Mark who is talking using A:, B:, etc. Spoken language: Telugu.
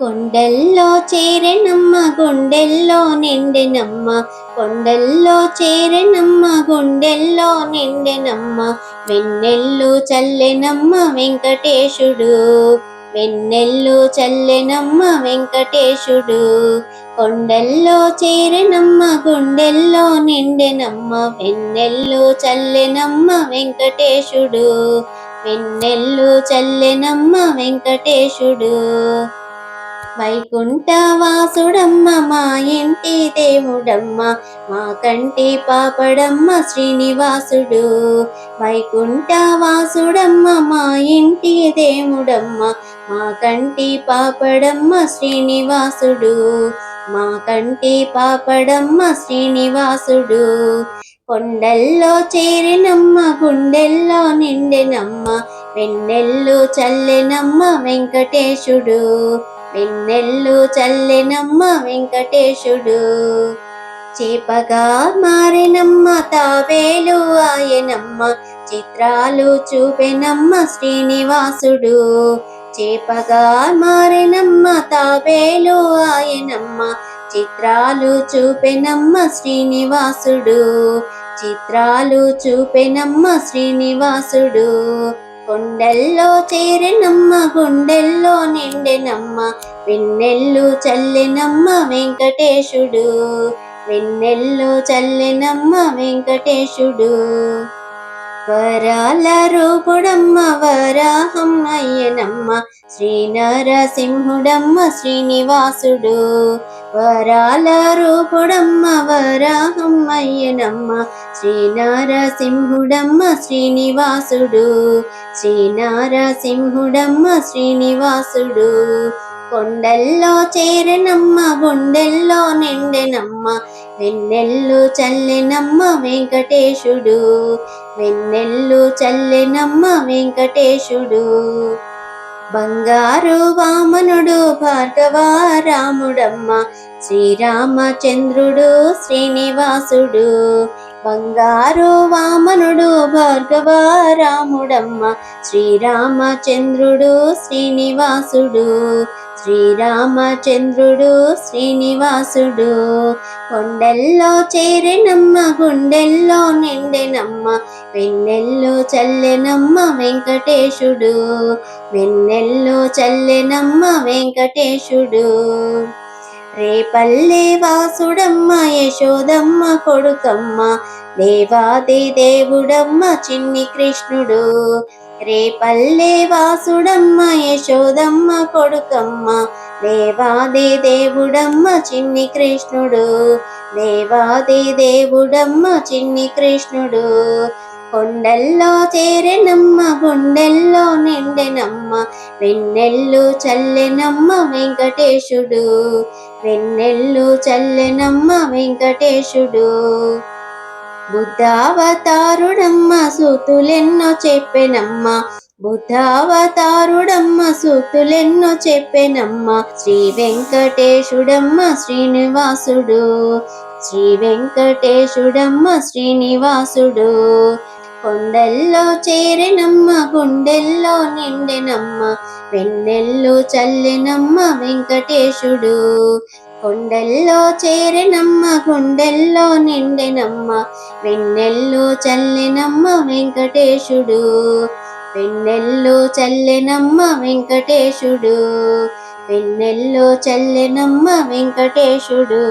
A: కొండల్లో చేరెనమ్మ గుండెల్లో నిండెనమ్మ. కొండల్లో చేరెనమ్మ గుండెల్లో నిండెనమ్మ. వెన్నెల్లు చల్లెనమ్మ వెంకటేశుడు. వెన్నెల్లు చల్లెనమ్మ వెంకటేశుడు. కొండల్లో చేరెనమ్మ గుండెల్లో నిండెనమ్మ. వెన్నెల్లు చల్లెనమ్మ వెంకటేశుడు. వెన్నెల్లు చల్లెనమ్మ వెంకటేశుడు. వైకుంఠవాసుడమ్మ మా ఇంటి దేవుడమ్మ మా కంటి పాపడమ్మ శ్రీనివాసుడు. వైకుంఠవాసుడమ్మ మా ఇంటి దేవుడమ్మ మా కంటి పాపడమ్మ శ్రీనివాసుడు. మా కంటి పాపడమ్మ శ్రీనివాసుడు. కొండల్లో చేరినమ్మ గుండెల్లో నిండెనమ్మ వెన్నెల్లో చల్లెనమ్మ వెంకటేశుడు. వెన్నెల్లు చల్లెనమ్మ వెంకటేశుడు. చేపగా మారినమ్మ తావేలు ఆయనమ్మ. చిత్రాలు చూపెనమ్మ శ్రీనివాసుడు. చేపగా మారినమ్మ తావేలు ఆయనమ్మ. చిత్రాలు చూపెనమ్మ శ్రీనివాసుడు. చిత్రాలు చూపెనమ్మ శ్రీనివాసుడు. కొండల్లో చేరినమ్మ గుండెల్లో నిండెనమ్మ వెన్నెల్లు చల్లెనమ్మ వెంకటేశుడు. వెన్నెల్లు చల్లెనమ్మ వెంకటేశుడు. వరాల రూపుడమ్మ వరాహం అయ్యనమ్మ శ్రీనరసింహుడమ్మ శ్రీనివాసుడు. వరాల రూపుడమ్మ వరాహం అయ్యనమ్మ శ్రీనరసింహుడమ్మ శ్రీనివాసుడు. శ్రీనరసింహుడమ్మ శ్రీనివాసుడు. కొండల్లో చేరనమ్మ గుండెల్లో నిండెనమ్మ వెన్నెల్లు చల్లెనమ్మ వెంకటేశుడు. వెన్నెల్లు చల్లెనమ్మ వెంకటేశుడు. బంగారు వామనుడు భార్గవ రాముడమ్మ శ్రీరామచంద్రుడు శ్రీనివాసుడు. బంగారు వామనుడు భార్గవ రాముడమ్మ శ్రీరామచంద్రుడు శ్రీనివాసుడు శ్రీరామచంద్రుడు శ్రీనివాసుడు. కొండెల్లో చేరెనమ్మ గుండెల్లో నిండెనమ్మ వెన్నెల్లో చల్లెనమ్మ వెంకటేశుడు. వెన్నెల్లో చల్లెనమ్మ వెంకటేశుడు. రేపల్లె వాసుడమ్మ యశోదమ్మ కొడుకమ్మ దేవాది దేవుడమ్మ చిన్ని కృష్ణుడు. రేపల్లె వాసుడమ్మ యశోదమ్మ కొడుకమ్మ దేవాది దేవుడమ్మ చిన్ని కృష్ణుడు. దేవాది దేవుడమ్మ చిన్ని కృష్ణుడు. కొండల్లో చేరెనమ్మ గుండెల్లో నిండెనమ్మ. వెన్నెల్లు చల్లెనమ్మ వెంకటేశుడు. వెన్నెల్లు చల్లెనమ్మ వెంకటేశుడు. బుద్ధావతారుడమ్మ సూతులెన్నో చెప్పెనమ్మ. బుద్ధావతారుడమ్మ సూతులెన్నో చెప్పెనమ్మ. శ్రీ వెంకటేశుడమ్మ శ్రీనివాసుడు. శ్రీ వెంకటేశుడమ్మ శ్రీనివాసుడు. కొండల్లో చేరెనమ్మ గుండెల్లో నిండెనమ్మ వెన్నెల్లో చల్లెనమ్మ వెంకటేశుడు. కొండల్లో చేరెనమ్మ గుండెల్లో నిండెనమ్మ వెన్నెల్లో చల్లెనమ్మ వెంకటేశుడు. వెన్నెల్లో చల్లెనమ్మ వెంకటేశుడు. వెన్నెల్లో చల్లెనమ్మ వెంకటేశుడు.